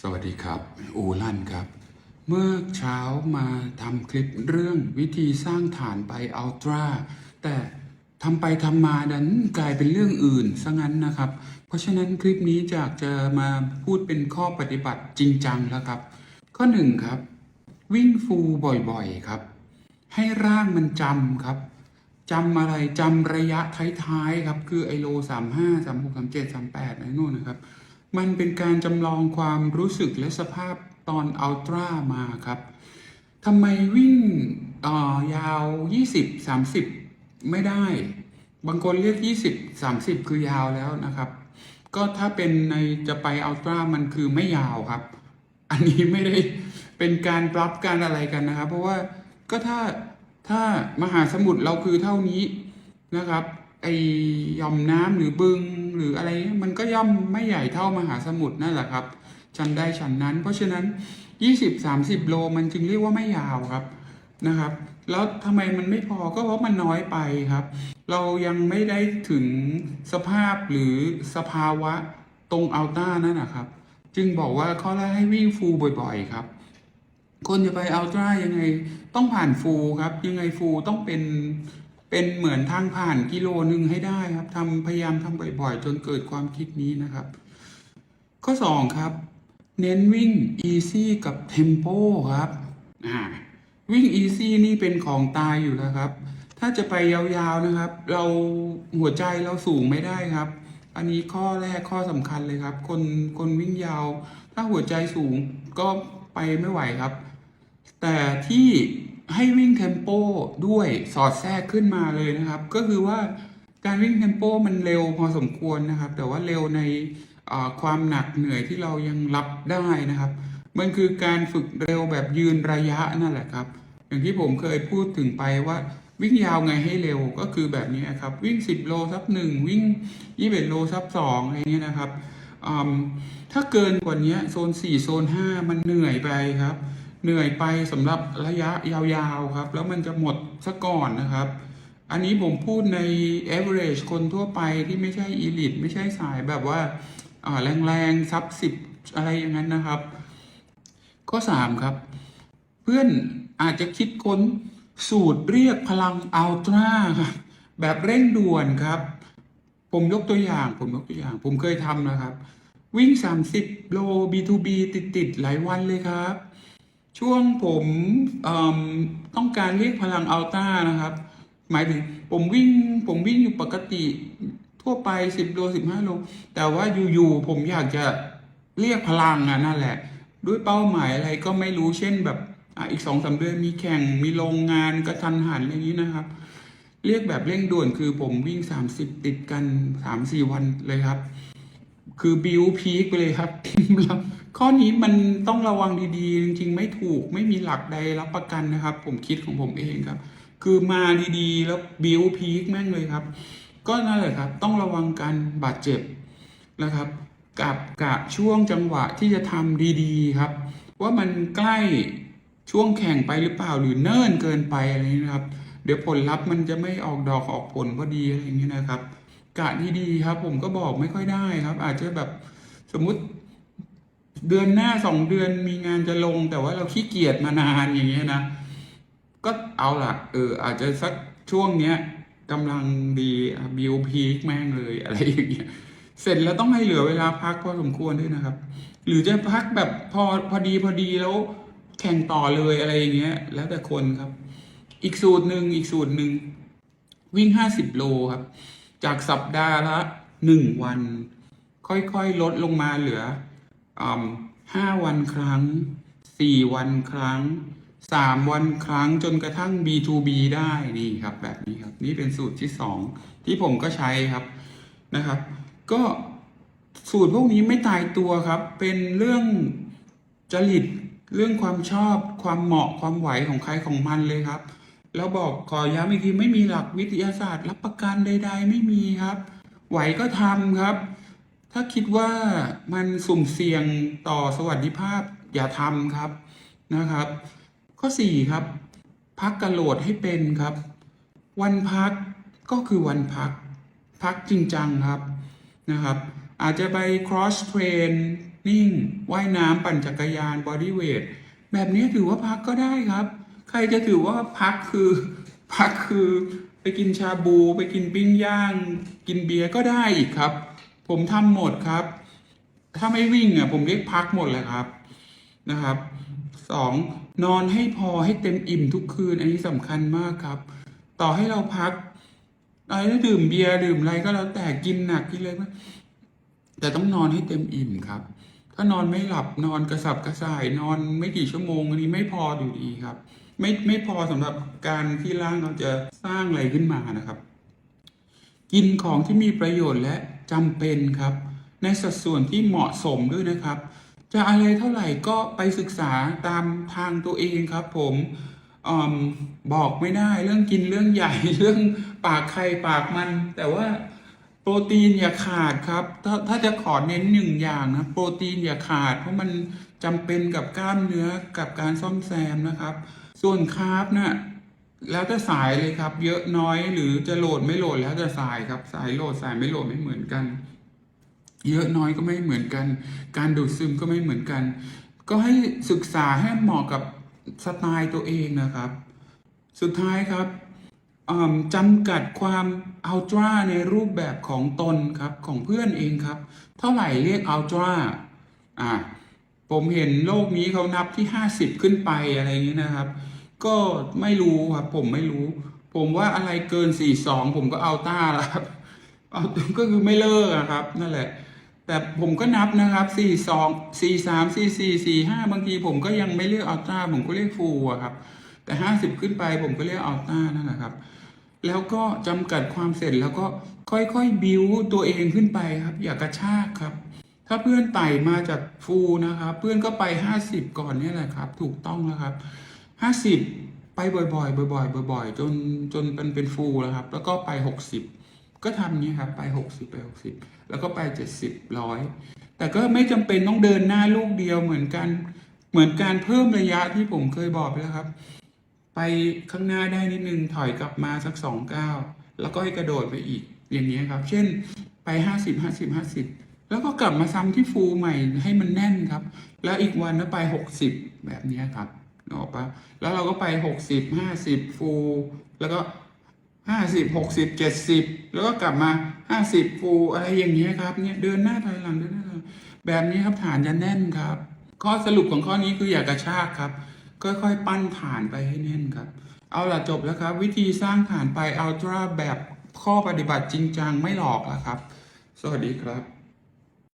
สวัสดีครับ อูลั่นครับ เมื่อเช้ามาทำคลิปเรื่องวิธีสร้างฐานไปอัลตร้าแต่ทำไปทำมาดันกลายเป็นเรื่องอื่นซะงั้นนะครับ เพราะฉะนั้นคลิปนี้จากจะมาพูดเป็นข้อปฏิบัติจริงจังแล้วครับ ข้อหนึ่งครับ วิ่งฟูบ่อยๆครับ ให้ร่างมันจำครับจำอะไรจำระยะท้ายๆครับ คือไอโลสามห้าสามหกสามเจ็ดสามแปดอะไรนู่นนะครับ มันเป็นการจำลองความรู้สึกและสภาพตอนอัลตร้ามาครับทำไมวิ่งอ่อยาว 20 30 ไม่ได้ บางคนเรียก 20 30 คือยาวแล้วนะครับ ก็ถ้าเป็นในจะไปอัลตร้ามันคือไม่ยาวครับ อันนี้ไม่ได้เป็นการปรับการอะไรกันนะครับ เพราะว่าก็ถ้าถ้ามหาสมุทรเราคือเท่านี้นะครับ ไอยอมน้ำหรือบึง หรืออะไรมันก็ย่อมไม่ใหญ่เท่ามหาสมุทรนั่นแหละครับชั้นได้ชั้นนั้น เพราะฉะนั้น 20-30 โลมันจึงเรียกว่าไม่ยาวครับนะครับ แล้วทำไมมันไม่พอก็เพราะมันน้อยไปครับ เรายังไม่ได้ถึงสภาพหรือสภาวะตรงอัลต้านั่นนะครับ จึงบอกว่าข้อแรกให้วิ่งฟูบ่อยๆครับ คนจะไปอัลตร้ายังไงต้องผ่านฟูครับ ยังไงฟูต้องเป็น เป็นเหมือนทางผ่านกิโลหนึ่งให้ได้ครับทำพยายามทำบ่อยๆ จนเกิดความคิดนี้นะครับ ข้อ 2 ครับ เน้นวิ่ง easy กับ tempo ครับอ่าวิ่ง easy นี่เป็นของตายอยู่แล้วครับ ถ้าจะไปยาวๆนะครับ เราหัวใจเราสูงไม่ได้ครับ อันนี้ข้อแรกข้อสำคัญเลยครับ คนคนวิ่งยาว ถ้าหัวใจสูงก็ไปไม่ไหวครับ แต่ที่ ให้วิ่งเทมโปด้วยสอดแทรกขึ้นมาเลยนะครับ ก็คือว่าการวิ่งเทมโปมันเร็วพอสมควรนะครับ แต่ว่าเร็วในความหนักเหนื่อยที่เรายังรับได้นะครับ มันคือการฝึกเร็วแบบยืนระยะนั่นแหละครับ อย่างที่ผมเคยพูดถึงไปว่าวิ่งยาวไงให้เร็วก็คือแบบนี้ครับ วิ่ง 10 โลซับหนึ่งวิ่ง 21 โลซับสองอะไรเงี้ยนะครับถ้าเกินกว่านี้โซน 4 โซน 5 มันเหนื่อยไปครับ เหนื่อยไปสำหรับระยะยาวๆครับ แล้วมันจะหมดซะก่อนนะครับ อันนี้ผมพูดใน average คนทั่วไปที่ไม่ใช่ elite ไม่ใช่สายแบบว่าแรงๆซับสิบอะไรอย่างนั้นนะครับ ข้อ 3 ครับ เพื่อนอาจจะคิดค้นสูตรเรียกพลังอัลตร้าครับแบบเร่งด่วนครับ ผมยกตัวอย่าง ผมยกตัวอย่าง ผมเคยทำนะครับ วิ่ง 30 โล B2B ติด ๆ หลายวันเลยครับ ช่วงผมต้องการเรียกพลังอัลต้านะครับ หมายถึงผมวิ่งผมวิ่งอยู่ปกติ ทั่วไป 10 โล 15 โล แต่ว่าอยู่ๆผมอยากจะเรียกพลังอะนั่นแหละ ด้วยเป้าหมายอะไรก็ไม่รู้เช่นแบบอะอีกสองสาเดือนมีแข่งมีโรงงานกระทันหันอย่างนี้นะครับ เรียกแบบเร่งด่วนคือผมวิ่ง 30 ติดกัน 3-4 วันเลยครับ คือบิวพีคไปเลยครับแล้ว ข้อนี้มันต้องระวังดีๆ จริงๆ ไม่ถูกไม่มีหลักใดรับประกันนะครับ ผมคิดของผมเองครับ คือมาดีๆ แล้วบิวพีคแม่งเลยครับ ก็นั่นแหละครับ ต้องระวังการบาดเจ็บนะครับ กับกับช่วงจังหวะที่จะทำดีๆ ครับ ว่ามันใกล้ช่วงแข่งไปหรือเปล่าหรือเนิ่นเกินไปอะไรนี้นะครับ เดี๋ยวผลลัพธ์มันจะไม่ออกดอกออกผลพอดีอะไรอย่างนี้ยนะครับ กะดีๆครับ ผมก็บอกไม่ค่อยได้ครับ อาจจะแบบสมมติ เดือนหน้าสองเดือนมีงานจะลง แต่ว่าเราขี้เกียจมานานอย่างเงี้ยนะ ก็เอาละเออ อาจจะสักช่วงเนี้ยกำลังดีบิวพีคแม่งเลยอะไรอย่างเงี้ยเสร็จแล้วต้องให้เหลือเวลาพักพอสมควรด้วยนะครับ หรือจะพักแบบพอพอดีพอดีแล้วแข่งต่อเลยอะไรอย่างเงี้ย แล้วแต่คนครับ อีกสูตรหนึ่งอีกสูตรหนึ่งวิ่งห้าสิบโลครับ จากสัปดาห์ละหนึ่งวัน ค่อยๆ ลดลงมาเหลือ ห้าวันครั้งสี่วันครั้งสามวันครั้งจนกระทั่ง B2B ได้นี่ครับแบบนี้ครับ นี่เป็นสูตรที่สองที่ผมก็ใช้ครับนะครับ ก็สูตรพวกนี้ไม่ตายตัวครับ เป็นเรื่องจริตเรื่องความชอบความเหมาะความไหวของใครของมันเลยครับ แล้วบอกขอย้ำอีกทีไม่มีหลักวิทยาศาสตร์ รับประกันใด ๆ ไม่มีครับ ไหวก็ทำครับ ถ้าคิดว่ามันสุ่มเสี่ยงต่อสวัสดิภาพอย่าทำครับนะครับ ข้อ 4 ครับ พักกระโหลดให้เป็นครับ วันพักก็คือวันพัก พักจริงจังครับนะครับ อาจจะไป cross train นิ่งว่ายน้ำปั่นจักรยาน body weight แบบนี้ถือว่าพักก็ได้ครับ ใครจะถือว่าพักคือพักคือไปกินชาบู ไปกินปิ้งย่าง กินเบียร์ก็ได้อีกครับ ผมทำหมดครับ ถ้าไม่วิ่งอะผมเรียกพักหมดเลยครับนะครับสองนอนให้พอให้เต็มอิ่มทุกคืน อันนี้สำคัญมากครับ ต่อให้เราพักอะไราดื่มเบียร์ดื่มอะไรก็แล้วแต่กินหนักกินอะไรมากแต่ต้องนอนให้เต็มอิ่มครับ ถ้านอนไม่หลับนอนกระสับกระส่าย นอนไม่กี่ชั่วโมงอันนี้ไม่พออยู่ดีครับ ไม่ไม่พอสำหรับการที่ร่างเราจะสร้างอะไรขึ้นมานะครับ กินของที่มีประโยชน์และ จำเป็นครับ ในสัดส่วนที่เหมาะสมด้วยนะครับ จะอะไรเท่าไหร่ก็ไปศึกษาตามทางตัวเองครับผมอมบอกไม่ได้เรื่องกินเรื่องใหญ่เรื่องปากใครปากมัน แต่ว่าโปรตีนอย่าขาดครับ ถ้าถ้าจะขอเน้นหนึ่งอย่างนะโปรตีนอย่าขาด เพราะมันจำเป็นกับกล้ามเนื้อกับการซ่อมแซมนะครับ ส่วนคาร์บน่ะ แล้วแต่สายเลยครับ เยอะน้อยหรือจะโหลดไม่โหลดแล้วแต่สายครับ สายโหลดสายไม่โหลดไม่เหมือนกัน เยอะน้อยก็ไม่เหมือนกัน การดูดซึมก็ไม่เหมือนกัน ก็ให้ศึกษาให้เหมาะกับสไตล์ตัวเองนะครับ สุดท้ายครับจำกัดความอัลตร้าในรูปแบบของตนครับของเพื่อนเองครับ เท่าไหร่เรียกอัลตร้าอ่าผมเห็นโลกนี้เขานับที่ห้าสิบขึ้นไปอะไรอย่างนี้นะครับ ก็ไม่รู้ครับผมไม่รู้ ผมว่าอะไรเกินสี่สองผมก็เอาต้าแล้วครับเอาก็คือไม่เลิกอะครับ นั่นแหละ แต่ผมก็นับนะครับสี่สองสี่สามสี่สี่สี่ห้าบางทีผมก็ยังไม่เรียกอัลต้าผมก็เรียกฟูอะครับ แต่ห้าสิบขึ้นไปผมก็เรียกอัลต้านั่นแหละครับ แล้วก็จำกัดความเสร็จแล้วก็ค่อยๆบิวตัวเองขึ้นไปครับ อย่ากระชากครับ ถ้าเพื่อนไต่มาจากฟูนะครับ เพื่อนก็ไปห้าสิบก่อนนี่แหละครับ ถูกต้องแล้วครับ ห้าสิบไปบ่อยๆบ่อยๆบ่อยๆจนจนเป็นเป็นฟูแล้วครับ แล้วก็ไปหกสิบก็ทำนี้ครับไปหกสิบไปหกสิบแล้วก็ไปเจ็ดสิบร้อยแต่ก็ไม่จำเป็นต้องเดินหน้าลูกเดียวเหมือนกันเหมือนการเพิ่มระยะที่ผมเคยบอกไปแล้วครับ ไปข้างหน้าได้นิดนึงถอยกลับมาสักสองก้าวแล้วก็ให้กระโดดไปอีกอย่างนี้ครับ เช่นไปห้าสิบห้าสิบห้าสิบแล้วก็กลับมาซ้ำที่ฟูใหม่ให้มันแน่นครับ แล้วอีกวันก็ไปหกสิบแบบนี้ครับ ออกปะแล้วเราก็ไปหกสิบห้าสิบฟูลแล้วก็ห้าสิบหกสิบเจ็ดสิบแล้วก็กลับมาห้าสิบฟูลอะไรอย่างเงี้ยครับเนี่ยเดินหน้าถอยหลังเดินหน้าถอยแบบนี้ครับฐานจะแน่นครับ ข้อสรุปของข้อนี้คืออย่ากระชากครับ ค่อยๆปั้นฐานไปให้แน่นครับ เอาล่ะจบแล้วครับ วิธีสร้างฐานไปอัลตร้าแบบข้อปฏิบัติจริงจังไม่หลอกแล้วครับ สวัสดีครับ